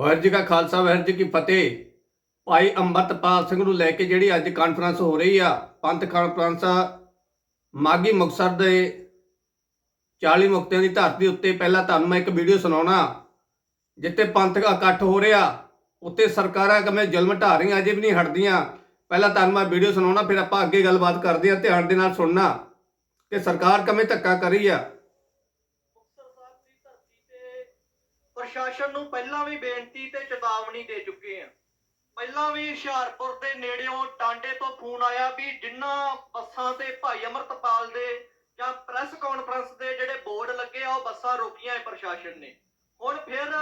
ਵਾਹਿਗੁਰੂ ਜੀ ਕਾ ਖਾਲਸਾ, ਵਾਹਿਗੁਰੂ ਜੀ ਕੀ ਫਤਿਹ। ਭਾਈ ਅੰਮ੍ਰਿਤਪਾਲ ਸਿੰਘ ਨੂੰ ਲੈ ਕੇ ਜਿਹੜੀ ਅੱਜ ਕਾਨਫਰੰਸ ਹੋ ਰਹੀ ਆ, ਪੰਥ ਕਾਨਫਰੰਸ ਮਾਗੀ ਮੁਕਤਸਰ ਦੇ 40 ਮੁਕਤਿਆਂ ਦੀ ਧਰਤੀ ਉੱਤੇ ਪਹਿਲਾਂ ਤੁਹਾਨੂੰ ਮੈਂ ਇੱਕ ਵੀਡੀਓ ਸੁਣਾਉਣਾ, ਜਿੱਥੇ ਪੰਥਕ ਇਕੱਠ ਹੋ ਰਿਹਾ ਉੱਤੇ ਸਰਕਾਰਾਂ ਕਮੇ ਜ਼ੁਲਮ ਢਾ ਰਹੀਆਂ, ਅਜੇ ਵੀ ਨਹੀਂ ਹਟਦੀਆਂ। ਪਹਿਲਾਂ ਤੁਹਾਨੂੰ ਮੈਂ ਵੀਡੀਓ ਸੁਣਾਉਣਾ, ਫਿਰ ਆਪਾਂ ਅੱਗੇ ਗੱਲਬਾਤ ਕਰਦੇ ਹਾਂ, ਧਿਆਨ ਦੇ ਨਾਲ ਸੁਣਨਾ, ਕਿ ਸਰਕਾਰ ਕਿਵੇਂ ਧੱਕਾ ਕਰ ਰਹੀ ਆ ਮੁਕਤਸਰ ਸਾਹਿਬ ਦੀ ਧਰਤੀ ਤੇ ਪ੍ਰਸ਼ਾਸਨ ਨੂੰ ਪਹਿਲਾਂ ਵੀ ਬੇਨਤੀ ਤੇ ਚੇਤਾਵਨੀ ਦੇ ਚੁੱਕੇ ਆ ਪਹਿਲਾਂ ਵੀ ਹੁਸ਼ਿਆਰਪੁਰ ਦੇ ਨੇੜਿਓਂ ਟਾਂਡੇ ਤੋਂ ਫੋਨ ਆਇਆ ਵੀ ਜਿੰਨਾ ਬੱਸਾਂ ਤੇ ਭਾਈ ਅਮਰਤਪਾਲ ਦੇ ਜਾਂ ਪ੍ਰੈਸ ਕਾਨਫਰੰਸ ਦੇ ਜਿਹੜੇ ਬੋਰਡ ਲੱਗੇ ਆ, ਉਹ ਬੱਸਾਂ ਰੋਕੀਆਂ ਹੈ ਪ੍ਰਸ਼ਾਸਨ ਨੇ। ਹੁਣ ਫਿਰ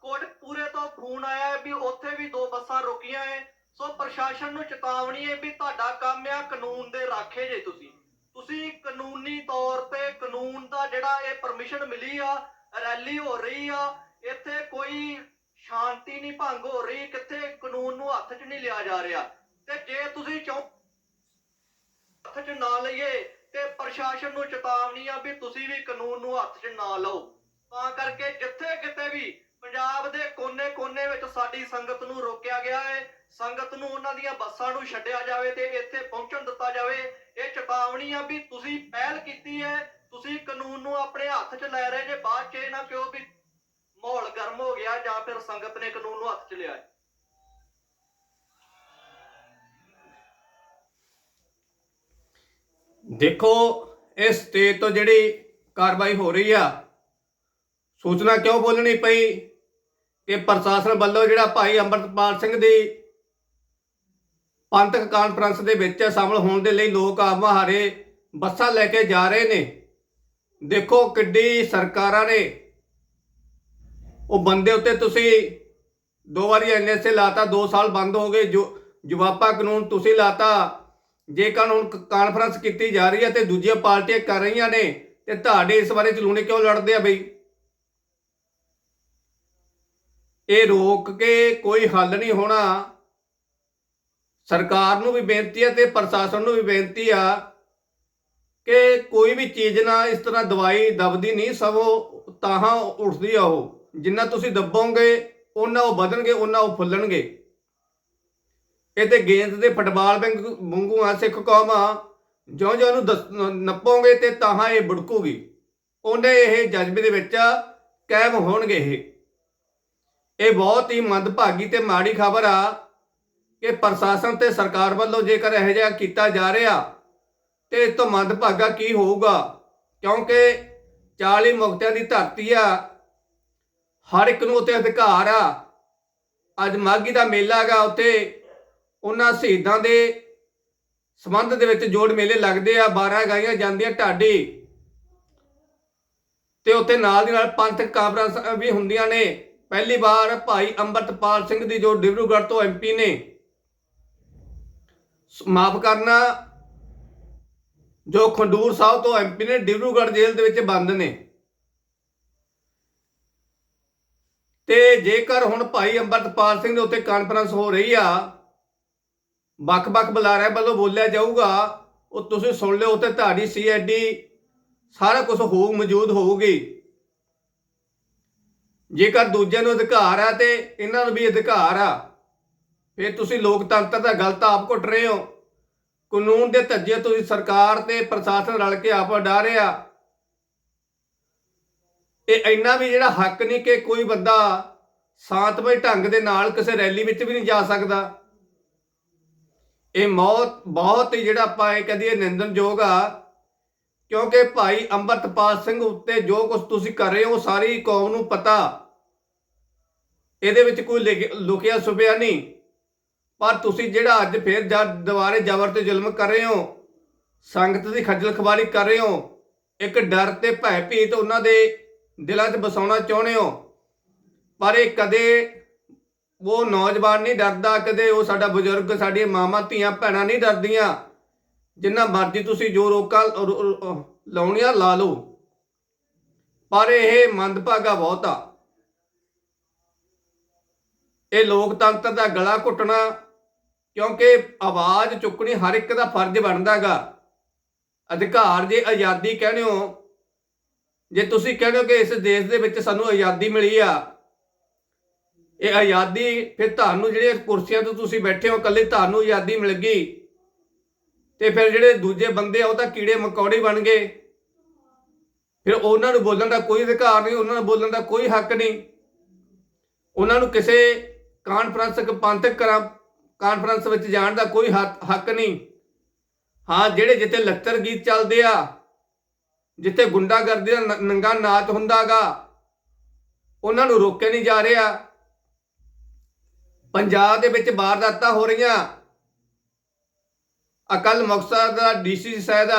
ਕੋਟਪੂਰੇ ਤੋਂ ਫੋਨ ਆਇਆ ਵੀ ਉੱਥੇ ਵੀ ਦੋ ਬੱਸਾਂ ਰੋਕੀਆਂ ਹੈ। ਸੋ ਪ੍ਰਸ਼ਾਸਨ ਨੂੰ ਚੇਤਾਵਨੀ ਹੈ ਵੀ ਤੁਹਾਡਾ ਕੰਮ ਆ ਕਾਨੂੰਨ ਦੇ ਰਾਖੇ ਜੇ ਤੁਸੀਂ। ਤੁਸੀਂ ਕਾਨੂੰਨੀ ਤੌਰ ਤੇ ਕਾਨੂੰਨ ਦਾ ਜਿਹੜਾ ਇਹ ਪਰਮਿਸ਼ਨ ਮਿਲੀ ਆ ਰੈਲੀ ਹੋ ਰਹੀ ਆ ਇੱਥੇ ਕੋਈ ਸ਼ਾਂਤੀ ਨਹੀਂ, ਭੰਗ ਹੋ ਰਹੀ, ਕਿੱਥੇ ਕਾਨੂੰਨ ਨੂੰ ਹੱਥ 'ਚ ਨਹੀਂ ਲਿਆ ਜਾ ਰਿਹਾ। ਤੇ ਜੇ ਤੁਸੀਂ ਚਾਹੋ ਹੱਥ 'ਚ ਨਾ ਲਈਏ, ਤੇ ਪ੍ਰਸ਼ਾਸਨ ਨੂੰ ਚੇਤਾਵਨੀ ਆ ਵੀ ਤੁਸੀਂ ਵੀ ਕਾਨੂੰਨ ਨੂੰ ਹੱਥ 'ਚ ਨਾ ਲਓ। ਤਾਂ ਕਰਕੇ ਜਿੱਥੇ ਕਿਤੇ ਵੀ ਪੰਜਾਬ ਦੇ ਕੋਨੇ-ਕੋਨੇ ਵਿੱਚ ਸਾਡੀ ਸੰਗਤ ਨੂੰ ਰੋਕਿਆ ਗਿਆ ਹੈ, ਸੰਗਤ ਨੂੰ ਉਹਨਾਂ ਦੀਆਂ ਬੱਸਾਂ ਨੂੰ ਛੱਡਿਆ ਜਾਵੇ ਤੇ ਇੱਥੇ ਪਹੁੰਚਣ ਦਿੱਤਾ ਜਾਵੇ, ਇਹ ਚੇਤਾਵਨੀ ਆ ਵੀ ਤੁਸੀਂ ਪਹਿਲ ਕੀਤੀ ਹੈ, ਤੁਸੀਂ ਕਾਨੂੰਨ ਨੂੰ ਆਪਣੇ ਹੱਥ 'ਚ ਲੈ ਰਹੇ ਜੇ, ਬਾਅਦ 'ਚ ਇਹ ਨਾ ਕਿਉਂ ਵੀ ਮਾਹੌਲ ਗਰਮ ਹੋ ਗਿਆ ਜਾਂ ਫਿਰ ਸੰਗਤ ਨੇ ਕਾਨੂੰਨ ਨੂੰ ਹੱਥ 'ਚ ਲਿਆ ਹੈ। ਦੇਖੋ, ਇਸ ਸਟੇਜ ਤੋਂ ਜਿਹੜੀ ਕਾਰਵਾਈ ਹੋ ਰਹੀ ਆ, ਸੂਚਨਾ ਕਿਉਂ ਬੋਲਣੀ ਪਈ ਕਿ ਪ੍ਰਸ਼ਾਸਨ ਵੱਲੋਂ ਜਿਹੜਾ ਭਾਈ ਅੰਮ੍ਰਿਤਪਾਲ ਸਿੰਘ ਦੀ ਪੰਥਕ ਕਾਨਫਰੰਸ ਦੇ ਵਿੱਚ ਸ਼ਾਮਲ ਹੋਣ ਦੇ ਲਈ ਲੋਕ ਆਵਾਹਾਰੇ ਬੱਸਾਂ ਲੈ ਕੇ ਜਾ ਰਹੇ ਨੇ ਦੇਖੋ ਕਿੱਡੀ ਸਰਕਾਰਾਂ ਨੇ ਉਹ ਬੰਦੇ ਉੱਤੇ ਤੁਸੀਂ ਦੋ ਵਾਰੀ ਐਨਐਸਏ ਲਾਤਾ 2 ਸਾਲ ਬੰਦ ਹੋ ਗਏ, ਜੋ ਜਵਾਬਾ ਕਾਨੂੰਨ ਤੁਸੀਂ ਲਾਤਾ। ਜੇ ਕਾਨੂੰਨ ਕਾਨਫਰੰਸ ਕੀਤੀ ਜਾ ਰਹੀ ਹੈ ਤੇ ਦੂਜੀਆਂ ਪਾਰਟੀਆਂ ਕਰ ਰਹੀਆਂ ਨੇ, ਤੇ ਤੁਹਾਡੇ ਇਸ ਬਾਰੇ ਚਲੂਣੇ ਕਿਉਂ ਲੜਦੇ ਆ ਬਈ? ਇਹ ਰੋਕ ਕੇ ਕੋਈ ਹੱਲ ਨਹੀਂ ਹੋਣਾ। ਸਰਕਾਰ ਨੂੰ ਵੀ ਬੇਨਤੀ ਹੈ ਤੇ ਪ੍ਰਸ਼ਾਸਨ ਨੂੰ ਵੀ ਬੇਨਤੀ ਆ ਕਿ ਕੋਈ ਵੀ ਚੀਜ਼ ਨਾ ਇਸ ਤਰ੍ਹਾਂ ਦਵਾਈ ਦਬਦੀ ਨਹੀਂ, ਸਗੋਂ ਤਾਹਾਂ ਉੱਠਦੀ ਆ ਉਹ। ਜਿੰਨਾ ਤੁਸੀਂ ਦੱਬੋਗੇ ਉਹਨਾਂ ਉਹ ਵਧਣਗੇ ਉਹਨਾਂ ਉਹ ਫੁੱਲਣਗੇ। ਇਹ ਤੇ ਗੇਂਦ ਦੇ ਫੁੱਟਬਾਲ ਵਾਂਗੂ ਆ, ਸਿੱਖ ਕੌਮ ਆ। ਜਿਉਂ ਜਿਉਂ ਇਹਨੂੰ ਨੱਪੋਗੇ ਤੇ ਤਾਹਾਂ ਇਹ ਬੁੜਕੂਗੀ। ਉਹਨੇ ਇਹ ਜਜ਼ਬੇ ਦੇ ਵਿੱਚ ਕਾਇਮ ਹੋਣਗੇ ਇਹ। ਇਹ ਬਹੁਤ ਹੀ ਮੰਦਭਾਗੀ ਤੇ ਮਾੜੀ ਖਬਰ ਆ ਕਿ ਪ੍ਰਸ਼ਾਸਨ ਤੇ ਸਰਕਾਰ ਵੱਲੋਂ ਜੇਕਰ ਇਹੋ ਜਿਹਾ ਕੀਤਾ ਜਾ ਰਿਹਾ, ਤੇ ਇਸ ਤੋਂ ਮੰਦਭਾਗਾ ਕੀ ਹੋਊਗਾ? ਕਿਉਂਕਿ 40 ਮੁਕਤਿਆਂ ਦੀ ਧਰਤੀ ਆ ਹਰ ਇੱਕ ਨੂੰ ਉੱਤੇ ਅਧਿਕਾਰ ਆ। ਅੱਜ ਮਾਗੀ ਦਾ ਮੇਲਾ ਹੈਗਾ, ਉੱਥੇ ਉਹਨਾਂ ਸ਼ਹੀਦਾਂ ਦੇ ਸੰਬੰਧ ਦੇ ਵਿੱਚ ਜੋੜ ਮੇਲੇ ਲੱਗਦੇ ਆ 12 ਗਾਈਆਂ ਜਾਂਦੀਆਂ ਢਾਡੀ। ਤੇ ਉੱਥੇ ਨਾਲ ਦੀ ਨਾਲ ਪੰਥਕ ਕਾਨਫਰੰਸ ਵੀ ਹੁੰਦੀਆਂ ਨੇ। ਪਹਿਲੀ ਵਾਰ ਭਾਈ ਅੰਮ੍ਰਿਤਪਾਲ ਸਿੰਘ ਦੀ, ਜੋ ਡਿਬਰੂਗੜ੍ਹ ਤੋਂ ਐਮਪੀ ਨੇ ਮਾਫ ਕਰਨਾ, ਜੋ ਖੰਡੂਰ ਸਾਹਿਬ ਤੋਂ ਐਮਪੀ ਨੇ, ਡਿਬਰੂਗੜ੍ਹ ਜੇਲ੍ਹ ਦੇ ਵਿੱਚ ਬੰਦ ਨੇ। ਤੇ ਜੇਕਰ ਹੁਣ ਭਾਈ ਅੰਮ੍ਰਿਤਪਾਲ ਸਿੰਘ ਦੇ ਉੱਤੇ ਕਾਨਫਰੰਸ ਹੋ ਰਹੀ ਆ, ਵੱਖ-ਵੱਖ ਬੁਲਾਰਿਆਂ ਵੱਲੋਂ ਬੋਲਿਆ ਜਾਊਗਾ, ਉਹ ਤੁਸੀਂ ਸੁਣ ਲਿਓ ਤੇ ਤੁਹਾਡੀ ਸੀਐਡੀ ਸਾਰਾ ਕੁਝ ਹੋ ਮੌਜੂਦ ਹੋਊਗੀ। ਜੇਕਰ ਦੂਜਿਆਂ ਨੂੰ ਅਧਿਕਾਰ ਆ ਤੇ ਇਹਨਾਂ ਨੂੰ ਵੀ ਅਧਿਕਾਰ ਆ, ਫਿਰ ਤੁਸੀਂ ਲੋਕਤੰਤਰ ਦਾ ਗਲਤ ਆਪ ਘੁੱਟ ਰਹੇ ਹੋ। ਕਾਨੂੰਨ ਦੇ ਧੱਜੇ ਤੁਸੀਂ ਸਰਕਾਰ ਤੇ ਪ੍ਰਸ਼ਾਸਨ ਰਲ ਕੇ ਆਪ ਡਾ ਰਿਹਾ ਇਹ ਇੰਨਾ ਵੀ ਜਿਹੜਾ ਹੱਕ ਨਹੀਂ ਕਿ ਕੋਈ ਬੰਦਾ ਸ਼ਾਂਤਮਈ ਢੰਗ ਦੇ ਨਾਲ ਕਿਸੇ ਰੈਲੀ ਵਿੱਚ ਵੀ ਨਹੀਂ ਜਾ ਸਕਦਾ। ਇਹ ਮੌਤ ਬਹੁਤ ਹੀ ਜਿਹੜਾ ਆਪਾਂ ਇਹ ਕਹਦੀਏ ਨਿੰਦਨਯੋਗ ਆ, ਕਿਉਂਕਿ ਭਾਈ ਅੰਮ੍ਰਿਤਪਾਲ ਸਿੰਘ ਉੱਤੇ ਜੋ ਕੁਝ ਤੁਸੀਂ ਕਰ ਰਹੇ ਹੋ ਸਾਰੀ ਕੌਮ ਨੂੰ ਪਤਾ। ਇਹਦੇ ਵਿੱਚ ਕੋਈ ਲਿਖ- ਲੁਕਿਆ ਸੁਪਿਆ ਨਹੀਂ। ਪਰ ਤੁਸੀਂ ਜਿਹੜਾ ਅੱਜ ਫੇਰ ਦੁਬਾਰੇ ਜ਼ਬਰ ਤੇ ਜ਼ੁਲਮ ਕਰ ਰਹੇ ਹੋ, ਸੰਗਤ ਦੀ ਖੱਜਲ ਖਵਾਰੀ ਕਰ ਰਹੇ ਹੋ, ਇੱਕ ਡਰ ਤੇ ਭੈ ਭੀਤ ਉਹਨਾਂ ਦੇ ਦਿਲਾਂ 'ਚ ਬਸਾਉਣਾ ਚਾਹੁੰਦੇ ਹੋ, ਪਰ ਇਹ ਕਦੇ ਉਹ ਨੌਜਵਾਨ ਨਹੀਂ ਡਰਦਾ, ਕਦੇ ਉਹ ਸਾਡਾ ਬਜ਼ੁਰਗ, ਸਾਡੀਆਂ ਮਾਵਾਂ, ਧੀਆਂ, ਭੈਣਾਂ ਨਹੀਂ ਡਰਦੀਆਂ। ਜਿੰਨਾ ਮਰਜ਼ੀ ਤੁਸੀਂ ਜੋ ਰੋਕਾਂ ਲਾਉਣੀਆਂ ਲਾ ਲਓ। ਪਰ ਇਹ ਮੰਦਭਾਗਾ ਬਹੁਤ ਆ। ਇਹ ਲੋਕਤੰਤਰ ਦਾ ਗਲਾ ਘੁੱਟਣਾ, ਕਿਉਂਕਿ ਆਵਾਜ਼ ਚੁੱਕਣੀ ਹਰ ਇੱਕ ਦਾ ਫਰਜ਼ ਬਣਦਾਗਾ। ਅਧਿਕਾਰ ਜੇ ਆਜ਼ਾਦੀ ਕਹਿੰਦੇ ਹੋ ਜੇ ਤੁਸੀਂ ਕਹਿੰਦੇ ਹੋ ਕਿ ਇਸ ਦੇਸ਼ ਦੇ ਵਿੱਚ ਸਾਨੂੰ ਆਜ਼ਾਦੀ ਮਿਲੀ ਆ, ਇਹ ਆਜ਼ਾਦੀ ਫਿਰ ਤੁਹਾਨੂੰ ਜਿਹੜੇ ਕੁਰਸੀਆਂ ਤੋਂ ਤੁਸੀਂ ਬੈਠੇ ਹੋ ਕੱਲੇ ਤੁਹਾਨੂੰ ਆਜ਼ਾਦੀ ਮਿਲ ਗਈ। ਤੇ ਫਿਰ ਜਿਹੜੇ ਦੂਜੇ ਬੰਦੇ ਆ, ਉਹ ਤਾਂ ਕੀੜੇ ਮਕੌੜੇ ਬਣ ਗਏ। ਫਿਰ ਉਹਨਾਂ ਨੂੰ ਬੋਲਣ ਦਾ ਕੋਈ ਅਧਿਕਾਰ ਨਹੀਂ, ਉਹਨਾਂ ਨੂੰ ਬੋਲਣ ਦਾ ਕੋਈ ਹੱਕ ਨਹੀਂ। ਉਹਨਾਂ ਨੂੰ ਕਿਸੇ ਕਾਨਫਰੰਸ ਪੰਥਕ ਕਾਨਫਰੰਸ ਵਿੱਚ ਜਾਣ ਦਾ ਕੋਈ ਹੱਕ ਹੱਕ ਨਹੀਂ। ਹਾਂ, ਜਿਹੜੇ ਜਿੱਥੇ ਲੱਤਰ ਗੀਤ ਚੱਲਦੇ ਆ ਜਿੱਥੇ ਗੁੰਡਾਗਰਦੀ ਦਾ ਨੰਗਾ ਨਾਚ ਹੁੰਦਾਗਾ, ਉਹਨਾਂ ਨੂੰ ਰੋਕਿਆ ਨਹੀਂ ਜਾ ਰਿਹਾ। ਪੰਜਾਬ ਦੇ ਵਿੱਚ ਵਾਰਦਾਤਾਂ ਹੋ ਰਹੀਆਂ। ਅਕਲ ਮੁਕਤਸਰ ਦਾ ਡੀਸੀ ਸਾਹਿਬ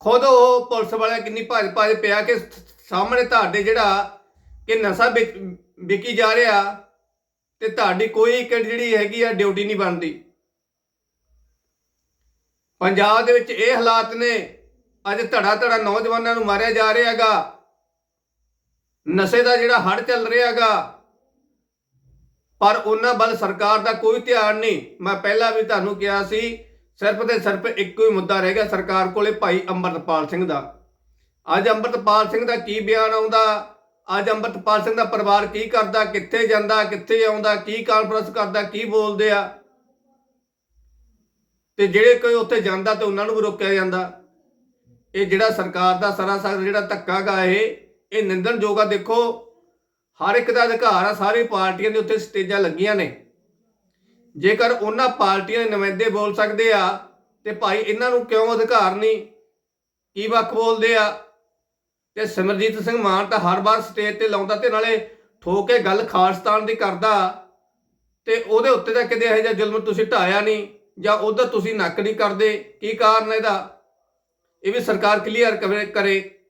ਖੁਦ ਉਹ ਪੁਲਿਸ ਵਾਲਿਆਂ ਕਿੰਨੀ ਭੱਜ ਭੱਜ ਪਿਆ ਕਿ ਸਾਹਮਣੇ ਤੁਹਾਡੇ ਜਿਹੜਾ ਕਿ ਨਸ਼ਾ ਵਿਕ- ਵਿਕੀ ਜਾ ਰਿਹਾ ਤੇ ਤੁਹਾਡੀ ਕੋਈ ਜਿਹੜੀ ਹੈਗੀ ਆ ਡਿਊਟੀ ਨਹੀਂ ਬਣਦੀ। ਪੰਜਾਬ ਦੇ ਵਿੱਚ ਇਹ ਹਾਲਾਤ ਨੇ ਅੱਜ ਧੜਾ ਧੜਾ ਨੌਜਵਾਨਾਂ ਨੂੰ ਮਾਰਿਆ ਜਾ ਰਿਹਾ ਹੈਗਾ। ਨਸ਼ੇ ਦਾ ਜਿਹੜਾ ਹੜ ਚੱਲ ਰਿਹਾ ਹੈਗਾ। ਪਰ ਉਹਨਾਂ ਵੱਲ ਸਰਕਾਰ ਦਾ ਕੋਈ ਧਿਆਨ ਨਹੀਂ। ਮੈਂ ਪਹਿਲਾਂ ਵੀ ਤੁਹਾਨੂੰ ਕਿਹਾ ਸੀ, ਸਿਰਫ ਤੇ ਸਿਰਫ ਇੱਕੋ ਹੀ ਮੁੱਦਾ ਰਹਿ ਗਿਆ ਸਰਕਾਰ ਕੋਲੇ ਭਾਈ ਅੰਮ੍ਰਿਤਪਾਲ ਸਿੰਘ ਦਾ। ਅੱਜ ਅੰਮ੍ਰਿਤਪਾਲ ਸਿੰਘ ਦਾ ਕੀ ਬਿਆਨ ਆਉਂਦਾ? ਅੱਜ ਅੰਮ੍ਰਿਤਪਾਲ ਸਿੰਘ ਦਾ ਪਰਿਵਾਰ ਕੀ ਕਰਦਾ? ਕਿੱਥੇ ਜਾਂਦਾ? ਕਿੱਥੇ ਆਉਂਦਾ? ਕੀ ਕਾਨਫਰੰਸ ਕਰਦਾ? ਕੀ ਬੋਲਦੇ ਆ? ਤੇ ਜਿਹੜੇ ਕੋਈ ਉੱਥੇ ਜਾਂਦਾ ਤੇ ਉਹਨਾਂ ਨੂੰ ਵੀ ਰੋਕਿਆ ਜਾਂਦਾ। ਇਹ ਜਿਹੜਾ ਸਰਕਾਰ ਦਾ ਸਰਾਸਰ ਜਿਹੜਾ ਧੱਕਾ ਗਾ ਇਹ ਇਹ ਨਿੰਦਣਯੋਗ ਆ। ਦੇਖੋ, ਹਰ ਇੱਕ ਦਾ ਅਧਿਕਾਰ ਆ, ਸਾਰੇ ਪਾਰਟੀਆਂ ਦੇ ਉੱਤੇ ਸਟੇਜਾਂ ਲੱਗੀਆਂ ਨੇ। ਜੇਕਰ ਉਹਨਾਂ ਪਾਰਟੀਆਂ ਦੇ ਨੁਮਾਇੰਦੇ ਬੋਲ ਸਕਦੇ ਆ, ਤੇ ਭਾਈ ਇਹਨਾਂ ਨੂੰ ਕਿਉਂ ਅਧਿਕਾਰ ਨਹੀਂ? ਕੀ ਵੱਖ ਬੋਲਦੇ ਆ? ਤੇ ਸਿਮਰਜੀਤ ਸਿੰਘ ਮਾਨ ਤਾਂ ਹਰ ਵਾਰ ਸਟੇਜ ਤੇ ਲਾਉਂਦਾ ਤੇ ਨਾਲੇ ਠੋਕ ਕੇ ਗੱਲ ਖਾਲਸਤਾਨ ਦੀ ਕਰਦਾ। ਤੇ ਉਹਦੇ ਉੱਤੇ ਤਾਂ ਕਿਤੇ ਇਹੋ ਜਿਹਾ ਜ਼ੁਲਮ ਤੁਸੀਂ ਢਾਇਆ ਨਹੀਂ, ਜਾਂ ਉਧਰ ਤੁਸੀਂ ਨੱਕ ਨਹੀਂ ਕਰਦੇ। ਕੀ ਕਾਰਨ ਇਹਦਾ? ਇਹ ਵੀ ਸਰਕਾਰ ਕਲੀਅਰ ਕਰੇ।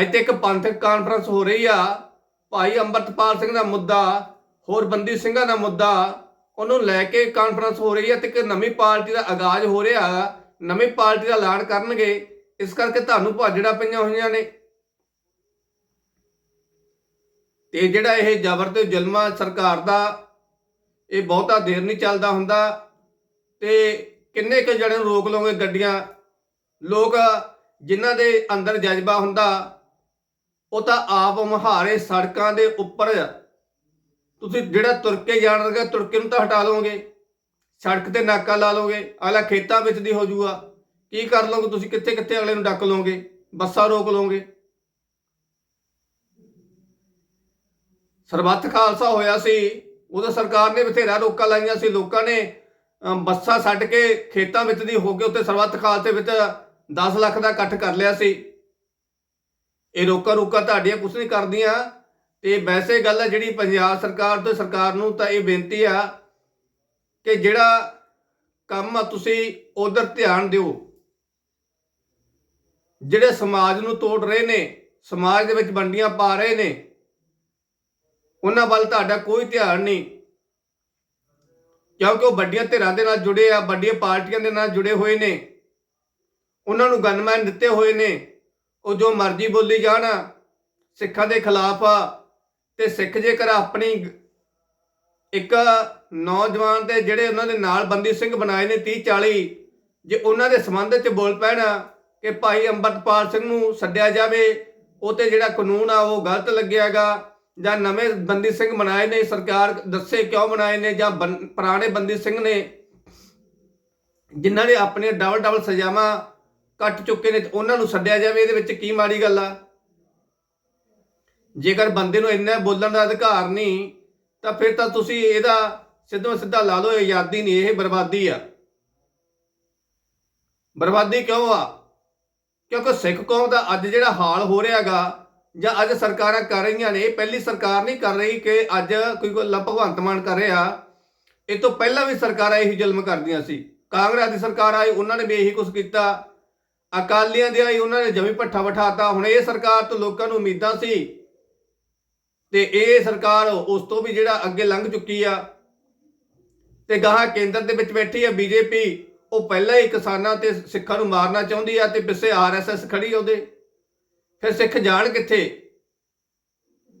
ਅੱਜ ਤੇ ਇੱਕ ਪੰਥਕ ਕਾਨਫਰੰਸ ਹੋ ਰਹੀ ਆ। ਭਾਈ ਅੰਮ੍ਰਿਤਪਾਲ ਸਿੰਘ ਦਾ ਮੁੱਦਾ, ਹੋਰ ਬੰਦੀ ਸਿੰਘਾਂ ਦਾ ਮੁੱਦਾ, ਉਹਨੂੰ ਲੈ ਕੇ ਕਾਨਫਰੰਸ ਹੋ ਰਹੀ ਹੈ ਤੇ ਇੱਕ ਨਵੀਂ ਪਾਰਟੀ ਦਾ ਆਗਾਜ਼ ਹੋ ਰਿਹਾ। ਨਵੀਂ ਪਾਰਟੀ ਦਾ ਐਲਾਨ ਕਰਨਗੇ। ਇਸ ਕਰਕੇ ਤੁਹਾਨੂੰ ਭਾਜੜਾ ਪਈਆਂ ਹੋਈਆਂ ਨੇ। ਤੇ ਜਿਹੜਾ ਇਹ ਜ਼ਬਰ ਤੇ ਜ਼ੁਲਮਾ ਸਰਕਾਰ ਦਾ, ਇਹ ਬਹੁਤਾ ਦੇਰ ਨਹੀਂ ਚੱਲਦਾ ਹੁੰਦਾ। ਤੇ ਕਿੰਨੇ ਕੁ ਜਣੇ ਨੂੰ ਰੋਕ ਲਓਗੇ ਗੱਡੀਆਂ? ਲੋਕ ਜਿਨ੍ਹਾਂ ਦੇ ਅੰਦਰ ਜਜ਼ਬਾ ਹੁੰਦਾ, ਉਹ ਤਾਂ ਆਪ ਮਹਾਰੇ ਸੜਕਾਂ ਦੇ ਉੱਪਰ। ਤੁਸੀਂ ਜਿਹੜਾ ਤੁਰ ਕੇ ਜਾਣ ਲੱਗਾ, ਤੁਰਕੇ ਨੂੰ ਤਾਂ ਹਟਾ ਲਓਗੇ ਸੜਕ ਤੇ ਨਾਕਾ ਲਾ ਲਓਗੇ ਅਗਲਾ ਖੇਤਾਂ ਵਿੱਚ ਦੀ ਹੋ ਜੂਗਾ। ਕੀ ਕਰ ਲਓਗੇ ਤੁਸੀਂ? ਕਿੱਥੇ ਕਿੱਥੇ ਅਗਲੇ ਨੂੰ ਡੱਕ ਲਓਗੇ ਬੱਸਾਂ ਰੋਕ ਲਓਗੇ ਸਰਬੱਤ ਖਾਲਸਾ ਹੋਇਆ ਸੀ। ਉਦੋਂ ਸਰਕਾਰ ਨੇ ਬਥੇਰਾ ਰੋਕਾਂ ਲਾਈਆਂ ਸੀ। ਲੋਕਾਂ ਨੇ ਬੱਸਾਂ ਛੱਡ ਕੇ ਖੇਤਾਂ ਵਿੱਚ ਦੀ ਹੋ ਕੇ ਉੱਤੇ ਸਰਬੱਤ ਖਾਲਸੇ ਵਿੱਚ 10 ਲੱਖ ਦਾ ਇਕੱਠ ਕਰ ਲਿਆ ਸੀ। ਇਹ ਰੋਕਾਂ ਰੋਕਾਂ ਤੁਹਾਡੀਆਂ ਕੁਝ ਨਹੀਂ ਕਰਦੀਆਂ। ਤੇ ਵੈਸੇ ਗੱਲ ਹੈ ਜਿਹੜੀ ਪੰਜਾਬ ਸਰਕਾਰ ਤੋਂ ਸਰਕਾਰ ਨੂੰ ਤਾਂ ਇਹ ਬੇਨਤੀ ਆ ਕਿ ਜਿਹੜਾ ਕੰਮ ਆ ਤੁਸੀਂ ਉਧਰ ਧਿਆਨ ਦਿਓ। ਜਿਹੜੇ ਸਮਾਜ ਨੂੰ ਤੋੜ ਰਹੇ ਨੇ, ਸਮਾਜ ਦੇ ਵਿੱਚ ਵੰਡੀਆਂ ਪਾ ਰਹੇ ਨੇ, ਉਹਨਾਂ ਵੱਲ ਤੁਹਾਡਾ ਕੋਈ ਧਿਆਨ ਨਹੀਂ। ਕਿਉਂਕਿ ਉਹ ਵੱਡੀਆਂ ਧਿਰਾਂ ਦੇ ਨਾਲ ਜੁੜੇ ਆ, ਵੱਡੀਆਂ ਪਾਰਟੀਆਂ ਦੇ ਨਾਲ ਜੁੜੇ ਹੋਏ ਨੇ। ਉਹਨਾਂ ਨੂੰ ਗਨਮੈਨ ਦਿੱਤੇ ਹੋਏ ਨੇ। ਉਹ ਜੋ ਮਰਜ਼ੀ ਬੋਲੀ ਜਾਣ, ਸਿੱਖਾਂ ਦੇ ਖਿਲਾਫ ਆ। ਤੇ ਸਿੱਖ ਜੇਕਰ ਆਪਣੀ ਇੱਕ ਨੌਜਵਾਨ ਦੇ ਜਿਹੜੇ ਉਹਨਾਂ ਦੇ ਨਾਲ ਬੰਦੀ ਸਿੰਘ ਬਣਾਏ ਨੇ 30 40 ਜੇ ਉਹਨਾਂ ਦੇ ਸੰਬੰਧ ਵਿੱਚ ਬੋਲ ਪੈਣ ਕਿ ਭਾਈ ਅੰਮ੍ਰਿਤਪਾਲ ਸਿੰਘ ਨੂੰ ਛੱਡਿਆ ਜਾਵੇ, ਉਹ ਤੇ ਜਿਹੜਾ ਕਾਨੂੰਨ ਆ, ਉਹ ਗਲਤ ਲੱਗਿਆਗਾ ਜਾਂ ਨਵੇਂ ਬੰਦੀ ਸਿੰਘ ਬਣਾਏ ਨੇ, ਸਰਕਾਰ ਦੱਸੇ ਕਿਉਂ ਬਣਾਏ ਨੇ, ਜਾਂ ਬੰ- ਪੁਰਾਣੇ ਬੰਦੀ ਸਿੰਘ ਨੇ, ਜਿਨ੍ਹਾਂ ਨੇ ਆਪਣੇ ਡਬਲ ਡਬਲ ਸਜ਼ਾਵਾਂ ਕੱਟ ਚੁੱਕੇ ਨੇ ਉਹਨਾਂ ਨੂੰ ਛੱਡਿਆ ਜਾਵੇ, ਇਹਦੇ ਵਿੱਚ ਕੀ ਮਾੜੀ ਗੱਲ ਆ? ਜੇਕਰ ਬੰਦੇ ਨੂੰ ਇੰਨਾ ਬੋਲਣ ਦਾ ਅਧਿਕਾਰ ਨਹੀਂ, ਤਾਂ ਫਿਰ ਤਾਂ ਤੁਸੀਂ ਇਹਦਾ ਸਿੱਧਾ ਸਿੱਧਾ ਲਾ ਲਓ ਆਜ਼ਾਦੀ ਨਹੀਂ, ਇਹ ਬਰਬਾਦੀ ਆ। ਬਰਬਾਦੀ ਕਿਉਂ ਆ? ਕਿਉਂਕਿ ਸਿੱਖ ਕੌਮ ਦਾ ਅੱਜ ਜਿਹੜਾ ਹਾਲ ਹੋ ਰਿਹਾਗਾ ਜਾਂ ਅੱਜ ਸਰਕਾਰਾਂ ਕਰ ਰਹੀਆਂ ਨੇ ਇਹ ਪਹਿਲੀ ਸਰਕਾਰ ਨਹੀਂ ਕਰ ਰਹੀ ਕਿ ਅੱਜ ਕੋਈ ਗੱਲਾਂ ਭਗਵੰਤ ਮਾਨ ਕਰ ਰਿਹਾ, ਇਹ ਤੋਂ ਪਹਿਲਾਂ ਵੀ ਸਰਕਾਰਾਂ ਇਹੀ ਜ਼ੁਲਮ ਕਰਦੀਆਂ ਸੀ। ਕਾਂਗਰਸ ਦੀ ਸਰਕਾਰ ਆਈ, ਉਹਨਾਂ ਨੇ ਵੀ ਇਹੀ ਕੁਝ ਕੀਤਾ। ਅਕਾਲੀਆਂ ਦੀ ਆਈ, ਉਹਨਾਂ ਨੇ ਜਮੀ ਪੱਠਾ ਬਿਠਾਤਾ। ਹੁਣ ਇਹ ਸਰਕਾਰ ਤੋਂ ਲੋਕਾਂ ਨੂੰ ਉਮੀਦਾਂ ਸੀ ਤੇ ਇਹ ਸਰਕਾਰ ਉਸ ਤੋਂ ਵੀ ਜਿਹੜਾ ਅੱਗੇ ਲੰਘ ਚੁੱਕੀ ਆ। ਤੇ ਗਾਹਾਂ ਕੇਂਦਰ ਦੇ ਵਿੱਚ ਬੈਠੀ ਆ ਬੀਜੇਪੀ, ਉਹ ਪਹਿਲਾਂ ਹੀ ਕਿਸਾਨਾਂ ਤੇ ਸਿੱਖਾਂ ਨੂੰ ਮਾਰਨਾ ਚਾਹੁੰਦੀ ਆ ਤੇ ਪਿੱਛੇ ਆਰਐਸਐਸ ਖੜੀ ਆ ਉਹਦੇ। ਫਿਰ ਸਿੱਖ ਜਾਣ ਕਿੱਥੇ?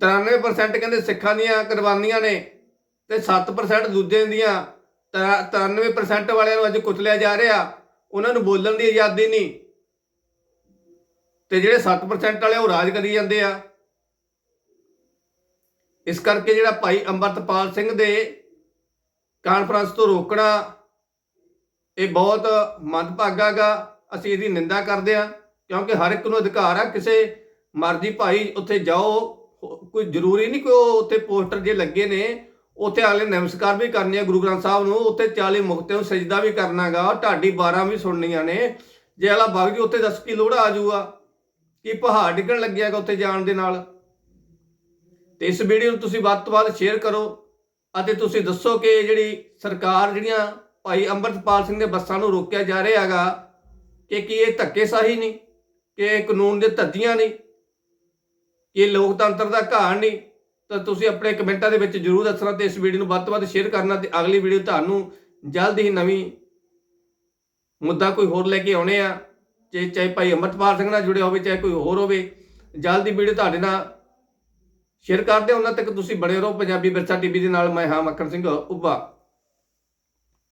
93% ਕਹਿੰਦੇ ਸਿੱਖਾਂ ਦੀਆਂ ਕੁਰਬਾਨੀਆਂ ਨੇ ਤੇ 7% ਦੂਜੇ ਦੀਆਂ। ਤਰਾ- 93% ਵਾਲਿਆਂ ਨੂੰ ਅੱਜ ਕੁਚਲਿਆ ਜਾ ਰਿਹਾ। ਉਹਨਾਂ ਨੂੰ ਬੋਲਣ ਦੀ ਆਜ਼ਾਦੀ ਨਹੀਂ। ਤੇ ਜਿਹੜੇ 7% ਵਾਲੇ ਉਹ ਰਾਜ ਕਰੀ ਜਾਂਦੇ ਆ। ਇਸ ਕਰਕੇ ਜਿਹੜਾ ਭਾਈ ਅੰਮ੍ਰਿਤਪਾਲ ਸਿੰਘ ਦੇ ਕਾਨਫਰੰਸ ਤੋਂ ਰੋਕਣਾ, ਇਹ ਬਹੁਤ ਮੰਦਭਾਗਾ ਗਾ। ਅਸੀਂ ਇਹਦੀ ਨਿੰਦਾ ਕਰਦੇ ਹਾਂ ਕਿਉਂਕਿ ਹਰ ਇੱਕ ਨੂੰ ਅਧਿਕਾਰ ਆ, ਕਿਸੇ ਮਰਜ਼ੀ ਭਾਈ ਉੱਥੇ ਜਾਓ ਕੋਈ ਜ਼ਰੂਰੀ ਨਹੀਂ ਕਿ ਉਹ ਉੱਥੇ ਪੋਸਟਰ ਜੇ ਲੱਗੇ ਨੇ, ਉੱਥੇ ਅਗਲੇ ਨਮਸਕਾਰ ਵੀ ਕਰਨੇ ਆ ਗੁਰੂ ਗ੍ਰੰਥ ਸਾਹਿਬ ਨੂੰ, ਉੱਥੇ 40 ਮੁਕਤਿਆਂ ਨੂੰ ਸਜਦਾ ਵੀ ਕਰਨਾਗਾ ਢਾਡੀ 12 ਵੀ ਸੁਣਨੀਆਂ ਨੇ, ਜੇ ਅਗਲਾ ਬਾਗ ਜੀ ਉੱਥੇ ਦੱਸ ਕੀ ਲੋੜ ਆ ਜਾਊਗਾ, ਕੀ ਪਹਾੜ ਡਿੱਗਣ ਲੱਗਿਆਗਾ ਉੱਥੇ ਜਾਣ ਦੇ ਨਾਲ? ਤੇ ਇਸ ਵੀਡੀਓ ਨੂੰ ਤੁਸੀਂ ਵੱਧ ਤੋਂ ਵੱਧ ਸ਼ੇਅਰ ਕਰੋ, ਅਤੇ ਤੁਸੀਂ ਦੱਸੋ ਕਿ ਜਿਹੜੀ ਸਰਕਾਰ ਜਿਹੜੀਆਂ ਭਾਈ ਅੰਮ੍ਰਿਤਪਾਲ ਸਿੰਘ ਦੇ ਬੱਸਾਂ ਨੂੰ ਰੋਕਿਆ ਜਾ ਰਿਹਾ ਹੈਗਾ, ਕਿ ਕੀ ਇਹ ਧੱਕੇਸ਼ਾਹੀ ਨਹੀਂ? ਕਿ ਕਾਨੂੰਨ ਦੇ ਧੱਦੀਆਂ ਨਹੀਂ, ਕਿ ਇਹ ਲੋਕਤੰਤਰ ਦਾ ਘਾਣ ਨਹੀਂ, ਤਾਂ ਤੁਸੀਂ ਆਪਣੇ ਕਮੈਂਟਾਂ ਦੇ ਵਿੱਚ ਜਰੂਰ ਦੱਸਣਾ ਤੇ ਇਸ ਵੀਡੀਓ ਨੂੰ ਵੱਧ ਤੋਂ ਵੱਧ ਸ਼ੇਅਰ ਕਰਨਾ ਤੇ ਅਗਲੀ ਵੀਡੀਓ ਤੁਹਾਨੂੰ ਜਲਦ ਹੀ ਨਵੀਂ ਮੁੱਦਾ ਕੋਈ ਹੋਰ ਲੈ ਕੇ ਆਉਣੇ ਆ ਚਾਹੇ ਚਾਹੇ ਭਾਈ ਅੰਮ੍ਰਿਤਪਾਲ ਸਿੰਘ ਨਾਲ ਜੁੜਿਆ ਹੋਵੇ, ਚਾਹੇ ਕੋਈ ਹੋਰ ਹੋਵੇ, ਜਲਦੀ ਵੀਡੀਓ ਤੁਹਾਡੇ ਨਾਲ ਸ਼ੇਅਰ ਕਰਦੇ ਉਹਨਾਂ ਤੱਕ ਤੁਸੀਂ ਬਣੇ ਰਹੋ। ਪੰਜਾਬੀ ਵਿਰਸਾ ਟੀਵੀ ਦੇ ਨਾਲ ਮੈਂ ਹਾਂ ਮੱਖਣ ਸਿੰਘ, ਉੱਭਾ।